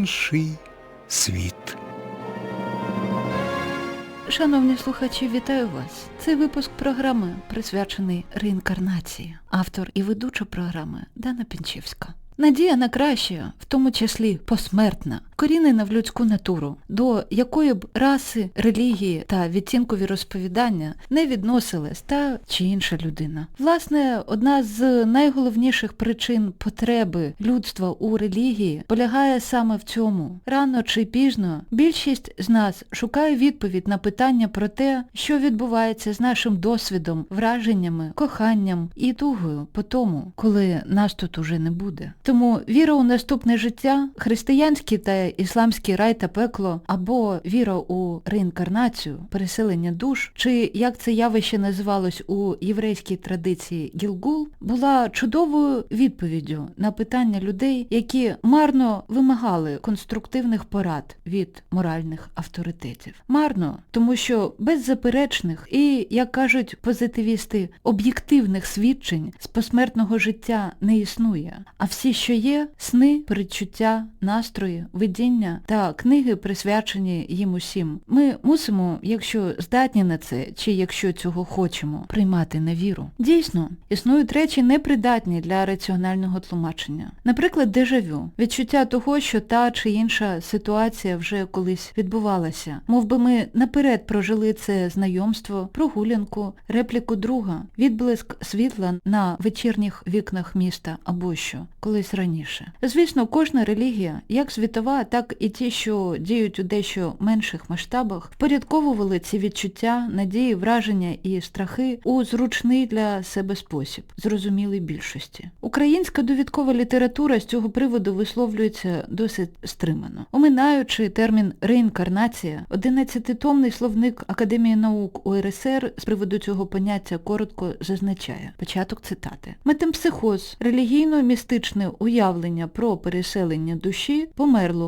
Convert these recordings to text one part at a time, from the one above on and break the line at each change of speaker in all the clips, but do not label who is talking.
інший світ.
Шановні слухачі, вітаю вас. Це випуск програми присвячений реінкарнації. Автор і ведуча програми Дана Пінчевська. Надія на краще, в тому числі посмертна, корінена в людську натуру, до якої б раси, релігії та відцінкові розповідання не відносилась та чи інша людина. Власне, одна з найголовніших причин потреби людства у релігії полягає саме в цьому. Рано чи пізно більшість з нас шукає відповідь на питання про те, що відбувається з нашим досвідом, враженнями, коханням і тугою по тому, коли нас тут уже не буде. Тому віра у наступне життя, християнський та ісламський рай та пекло, або віра у реінкарнацію, переселення душ, чи як це явище називалось у єврейській традиції Гілгул, була чудовою відповіддю на питання людей, які марно вимагали конструктивних порад від моральних авторитетів. Марно, тому що без заперечних і, як кажуть позитивісти, об'єктивних свідчень з посмертного життя не існує, а всі, що є, сни, передчуття, настрої, видіння та книги, присвячені їм усім. Ми мусимо, якщо здатні на це, чи якщо цього хочемо, приймати на віру. Дійсно, існують речі непридатні для раціонального тлумачення. Наприклад, дежавю, відчуття того, що та чи інша ситуація вже колись відбувалася. Мов би ми наперед прожили це знайомство, прогулянку, репліку друга, відблиск світла на вечірніх вікнах міста або що, колись раніше. Звісно, кожна релігія, як світова, так і ті, що діють у дещо менших масштабах, впорядковували ці відчуття, надії, враження і страхи у зручний для себе спосіб, зрозумілий більшості. Українська довідкова література з цього приводу висловлюється досить стримано. Оминаючи термін реінкарнація, 11-томний словник Академії наук УРСР з приводу цього поняття коротко зазначає. Початок цитати. Метемпсихоз – релігійно-містичне уявлення про переселення душі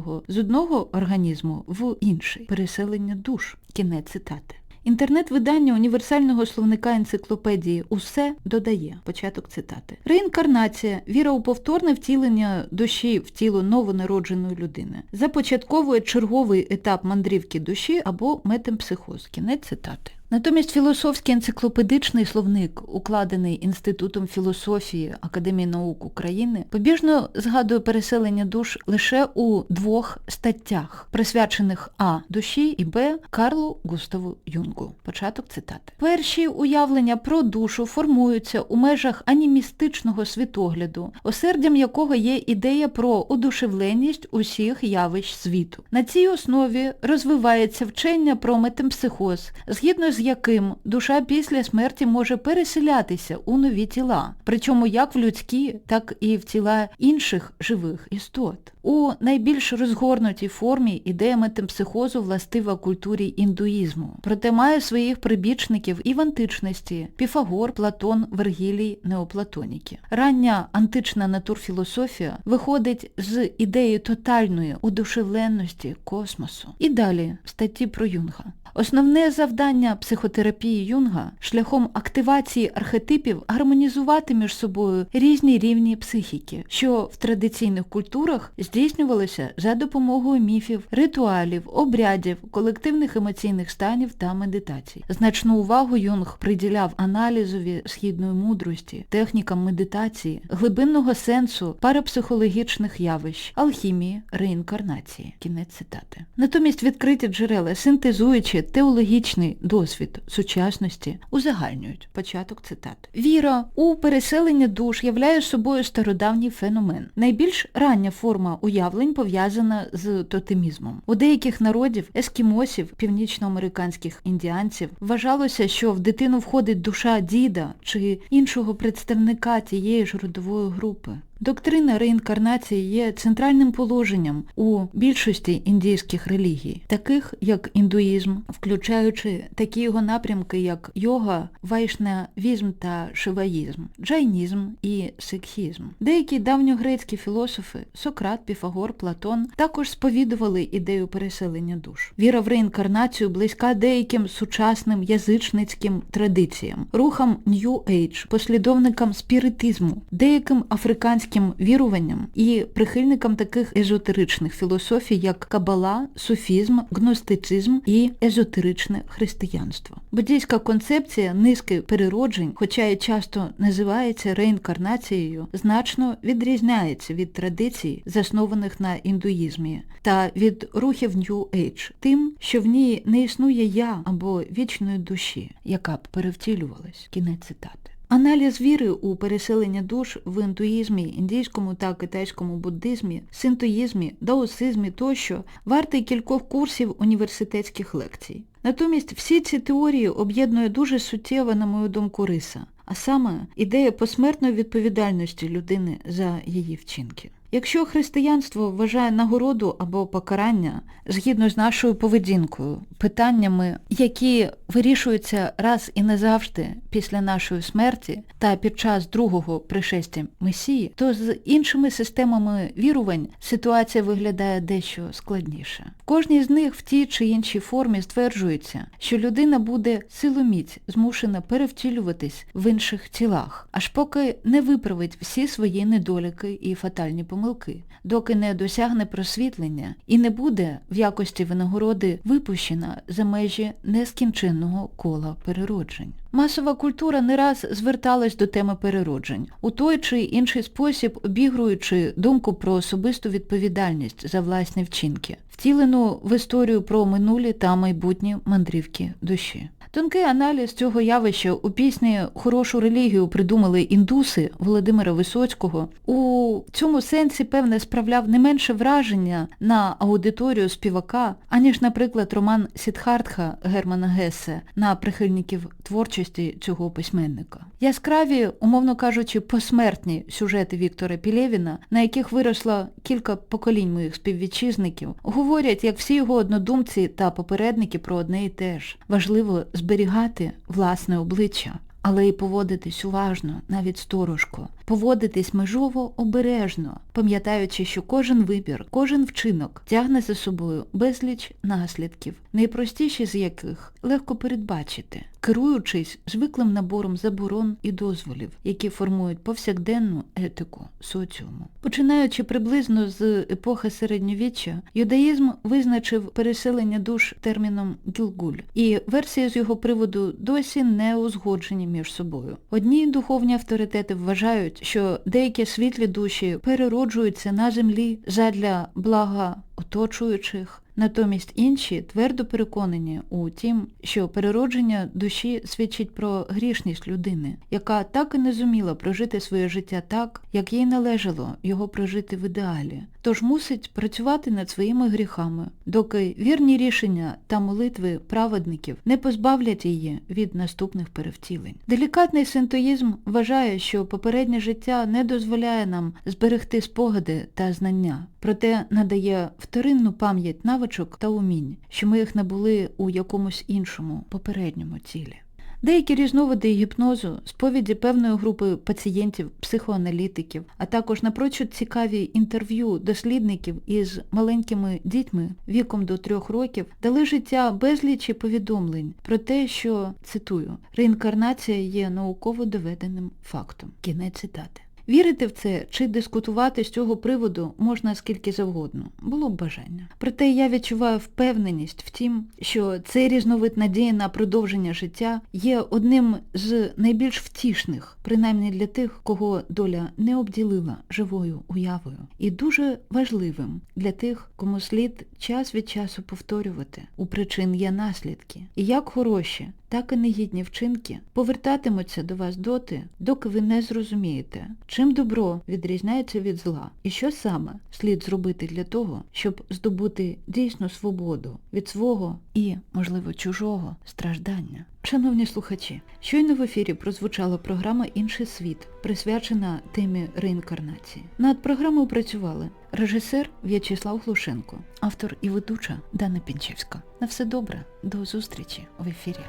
померлого з одного організму в інший. Переселення душ. Кінець цитати. Інтернет-видання універсального словника енциклопедії «Усе» додає, початок цитати. Реінкарнація, віра у повторне втілення душі в тіло новонародженої людини, започатковує черговий етап мандрівки душі або метемпсихоз. Кінець цитати. Натомість філософський енциклопедичний словник, укладений Інститутом філософії Академії наук України, побіжно згадує переселення душ лише у двох статтях, присвячених А душі і Б Карлу Густаву Юнгу. Початок цитати. Перші уявлення про душу формуються у межах анімістичного світогляду, осердям якого є ідея про одушевленість усіх явищ світу. На цій основі розвивається вчення про метемпсихоз, згідно з яким душа після смерті може переселятися у нові тіла, причому як в людські, так і в тіла інших живих істот. У найбільш розгорнутій формі ідея метемпсихозу властива культурі індуїзму, проте має своїх прибічників і в античності Піфагор, Платон, Вергілій, неоплатоніки. Рання антична натурфілософія виходить з ідеї тотальної удушевленності космосу. І далі статті про Юнга. Основне завдання психотерапії Юнга шляхом активації архетипів гармонізувати між собою різні рівні психіки, що в традиційних культурах здійснювалося за допомогою міфів, ритуалів, обрядів, колективних емоційних станів та медитацій. Значну увагу Юнг приділяв аналізові східної мудрості, технікам медитації, глибинного сенсу парапсихологічних явищ, алхімії, реінкарнації. Кінець цитати. Натомість відкриті джерела, синтезуючи теологічний досвід сучасності, узагальнюють. Початок цитати. Віра у переселення душ являє собою стародавній феномен. Найбільш рання форма уявлень пов'язана з тотемізмом. У деяких народів, ескімосів, північноамериканських індіанців, вважалося, що в дитину входить душа діда чи іншого представника тієї ж родової групи. Доктрина реінкарнації є центральним положенням у більшості індійських релігій, таких як індуїзм, включаючи такі його напрямки, як йога, вайшнавізм та шиваїзм, джайнізм і сикхізм. Деякі давньогрецькі філософи Сократ, Піфагор, Платон також сповідували ідею переселення душ. Віра в реінкарнацію близька деяким сучасним язичницьким традиціям, рухам New Age, послідовникам спіритизму, деяким африканським індуїстським віруванням і прихильникам таких езотеричних філософій, як кабала, суфізм, гностицизм і езотеричне християнство. Буддійська концепція низки перероджень, хоча і часто називається реінкарнацією, значно відрізняється від традицій, заснованих на індуїзмі, та від рухів New Age, тим, що в ній не існує я або вічної душі, яка б перевтілювалась. Кінець цитати. Аналіз віри у переселення душ в індуїзмі, індійському та китайському буддизмі, синтоїзмі, даосизмі тощо вартий кількох курсів університетських лекцій. Натомість всі ці теорії об'єднує дуже суттєва, на мою думку, риса, а саме ідея посмертної відповідальності людини за її вчинки. Якщо християнство вважає нагороду або покарання згідно з нашою поведінкою, питаннями, які вирішуються раз і назавжди після нашої смерті та під час другого пришестя Месії, то з іншими системами вірувань ситуація виглядає дещо складніше. В кожній з них в тій чи іншій формі стверджується, що людина буде силоміць змушена перевтілюватись в інших тілах, аж поки не виправить всі свої недоліки і фатальні помилки, доки не досягне просвітлення і не буде в якості винагороди випущена за межі нескінченного кола перероджень. Масова культура не раз зверталась до теми перероджень, у той чи інший спосіб обігруючи думку про особисту відповідальність за власні вчинки, втілену в історію про минулі та майбутні мандрівки душі. Тонкий аналіз цього явища у пісні Хорошу релігію придумали індуси Володимира Висоцького. У цьому сенсі, певне, справляв не менше враження на аудиторію співака, аніж, наприклад, роман Сідхартха Германа Гесе на прихильників творчості цього письменника. Яскраві, умовно кажучи, посмертні сюжети Віктора Пілєвіна, на яких виросло кілька поколінь моїх співвітчизників, говорять, як всі його однодумці та попередники про одне і те ж. Важливо зберігати власне обличчя, але й поводитись уважно, навіть сторожко, поводитись межово обережно, пам'ятаючи, що кожен вибір, кожен вчинок тягне за собою безліч наслідків, найпростіші з яких легко передбачити, керуючись звиклим набором заборон і дозволів, які формують повсякденну етику соціуму. Починаючи приблизно з епохи середньовіччя, юдаїзм визначив переселення душ терміном гілгуль, і версії з його приводу досі не узгоджені між собою. Одні духовні авторитети вважають, що деякі світлі душі перероджуються на землі задля блага оточуючих, Натомість інші твердо переконані у тім, що переродження душі свідчить про грішність людини, яка так і не зуміла прожити своє життя так, як їй належало його прожити в ідеалі, тож мусить працювати над своїми гріхами, доки вірні рішення та молитви праведників не позбавлять її від наступних перевтілень. Делікатний синтоїзм вважає, що попереднє життя не дозволяє нам зберегти спогади та знання, проте надає вторинну пам'ять навичок та умінь, що ми їх набули у якомусь іншому, попередньому тілі. Деякі різновиди гіпнозу, сповіді певної групи пацієнтів, психоаналітиків, а також напрочуд цікаві інтерв'ю дослідників із маленькими дітьми віком до трьох років дали життя безлічі повідомлень про те, що, цитую, реінкарнація є науково доведеним фактом. Кінець цитати. Вірити в це чи дискутувати з цього приводу можна скільки завгодно, було б бажання. Проте я відчуваю впевненість в тім, що цей різновид надії на продовження життя є одним з найбільш втішних, принаймні для тих, кого доля не обділила живою уявою, і дуже важливим для тих, кому слід час від часу повторювати у причин є наслідки. І як хороші, так і негідні вчинки повертатимуться до вас доти, доки ви не зрозумієте, чим добро відрізняється від зла, і що саме слід зробити для того, щоб здобути дійсну свободу від свого і, можливо, чужого страждання. Шановні слухачі, щойно в ефірі прозвучала програма Інший світ, присвячена темі реінкарнації. Над програмою працювали режисер В'ячеслав Глушенко, автор і ведуча Дана Пінчевська. На все добре, до зустрічі в ефірі.